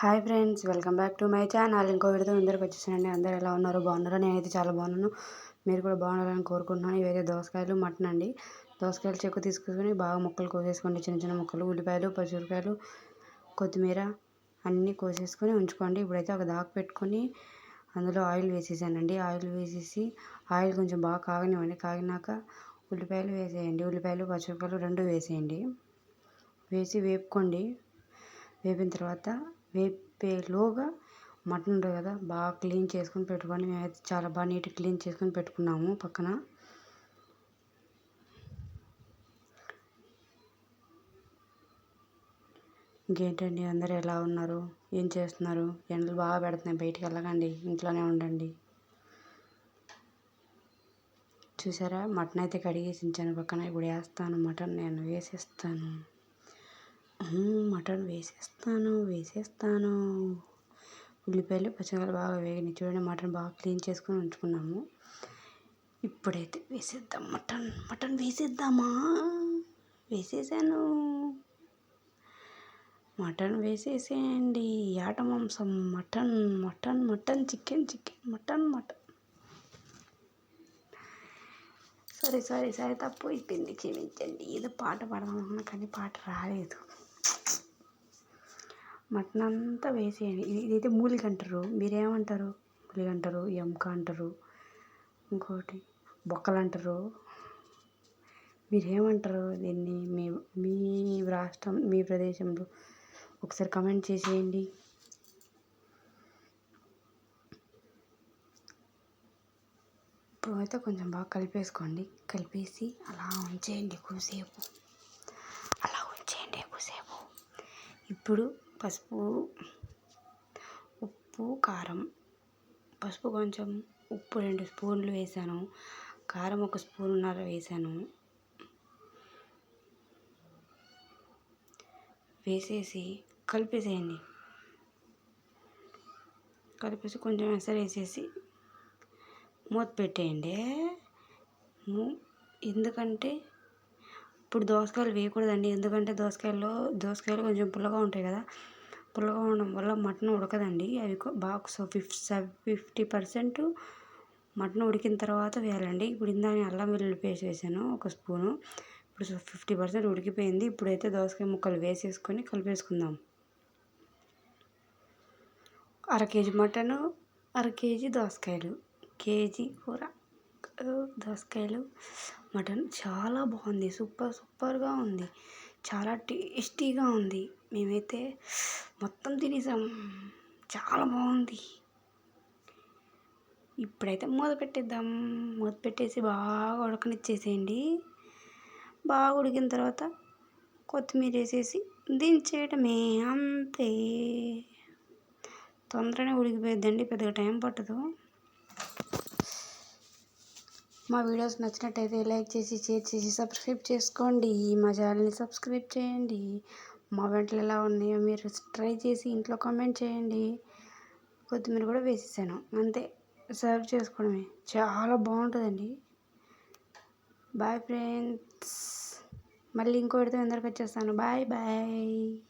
Hi friends welcome back to my channel. ఇంకో విడత అందరికి వచ్చేసానండి. అందరు ఎలా ఉన్నారు? బాగున్నారో? నేనైతే చాలా బాగున్నాను. మీరు కూడా బాగున్నారని కోరుకుంటున్నాను. ఇవైతే దోసకాయలు మటన్ అండి. దోసకాయలు చెక్కు తీసుకొని బాగా ముక్కలు కోసేసుకోండి. చిన్న చిన్న ముక్కలు ఉల్లిపాయలు పచ్చిమిరకాయలు కొత్తిమీర అన్నీ కోసేసుకొని ఉంచుకోండి. ఇప్పుడైతే ఒక దాకా పెట్టుకొని అందులో ఆయిల్ వేసేసానండి. ఆయిల్ వేసేసి ఆయిల్ కొంచెం బాగా కాగనివ్వండి. కాగినాక ఉల్లిపాయలు వేసేయండి. ఉల్లిపాయలు పచ్చిమిరకాయలు రెండు వేసేయండి. వేసి వేపుకోండి. వేపిన తర్వాత వేపేలోగా మటన్ ఉంటుంది కదా బాగా క్లీన్ చేసుకొని పెట్టుకొని మేమైతే చాలా బాగా నీట్గా క్లీన్ చేసుకొని పెట్టుకున్నాము పక్కన. ఇంకేంటండి అందరు ఎలా ఉన్నారు? ఏం చేస్తున్నారు? ఎండలు బాగా పెడుతున్నాయి బయటికి వెళ్ళకండి ఇంట్లోనే ఉండండి. చూసారా? మటన్ అయితే కడిగేసి ఉంచాను పక్కన ఇప్పుడు వేస్తాను మటన్ నేను వేసేస్తాను. మటన్ వేసేస్తాను వేసేస్తాను. ఉల్లిపాయలు పచ్చిమిరపకాయలు బాగా వేగినాయి. చూడండి మటన్ బాగా క్లీన్ చేసుకుని ఉంచుకున్నాము. ఇప్పుడైతే వేసేద్దాం మటన్. మటన్ వేసేద్దామా? వేసేసాను. మటన్ వేసేసేయండి. యాట మాంసం. Mutton mutton mutton chicken chicken mutton mutton. సరే సరే సరే తప్పు అయిపోయింది. క్షమించండి. ఏదో పాట పాడదాం కానీ పాట రాలేదు. మటన్ అంతా వేసేయండి ఇదైతే మూలిక అంటారు మీరేమంటారు? మూలిక అంటారు ఎముక అంటారు. ఇంకోటి బొక్కలు అంటారు మీరేమంటారు దీన్ని? మీ మీ రాష్ట్రం మీ ప్రదేశంలో ఒకసారి కమెంట్ చేసేయండి. ఇప్పుడు అయితే కొంచెం బాగా కలిపేసుకోండి. కలిపేసి అలా ఉంచేయండి ఎక్కువసేపు అలా ఎక్కువసేపు. ఇప్పుడు పసుపు ఉప్పు కారం. పసుపు కొంచెం ఉప్పు రెండు స్పూన్లు వేసాను. కారం ఒక స్పూన్నర వేసాను. వేసేసి కలిపేసేయండి. కలిపేసి కొంచెం ఎసరు వేసేసి మూత పెట్టేయండి. ఎందుకంటే ఇప్పుడు దోసకాయలు వేయకూడదండి. ఎందుకంటే దోసకాయల్లో దోసకాయలు కొంచెం పుల్లగా ఉంటాయి కదా. పుల్లగా ఉండడం వల్ల మటన్ ఉడకదండి. అవి బాగా ఫిఫ్టీ ఫిఫ్టీ పర్సెంట్ మటన్ ఉడికిన తర్వాత వేయాలండి. ఇప్పుడు ఇందాక అల్లం వెల్లుల్లి పేస్ట్ వేసాను ఒక స్పూను. ఇప్పుడు ఫిఫ్టీ పర్సెంట్ ఉడికిపోయింది. ఇప్పుడైతే దోసకాయ ముక్కలు వేసేసుకొని కలిపేసుకుందాం. అర కేజీ మటను అర కేజీ దోసకాయలు. కేజీ కూర. దోసకాయలు మటన్ చాలా బాగుంది. సూపర్ సూపర్గా ఉంది. చాలా టేస్టీగా ఉంది. మేమైతే మొత్తం తినేసాం. చాలా బాగుంది. ఇప్పుడైతే మూత పెట్టేద్దాం. మూత పెట్టేసి బాగా ఉడకనిచ్చేసేయండి. బాగా ఉడికిన తర్వాత కొత్తిమీర వేసేసి దించేయటమే. అంతే. తొందరనే ఉడికిపోయిద్దండి. పెద్దగా టైం పట్టదు. మా వీడియోస్ నచ్చినట్టయితే లైక్ చేసి షేర్ చేసి సబ్స్క్రైబ్ చేసుకోండి. మా ఛానల్ని సబ్స్క్రైబ్ చేయండి. మా వెంటలు ఎలా ఉన్నాయో మీరు ట్రై చేసి ఇంట్లో కామెంట్ చేయండి. కొత్తిమీర కూడా వేసేసాను. అంతే. సర్వ్ చేసుకోవడమే. చాలా బాగుంటుందండి. Bye friends. మళ్ళీ ఇంకో విడత అందరికి వచ్చేస్తాను. Bye bye.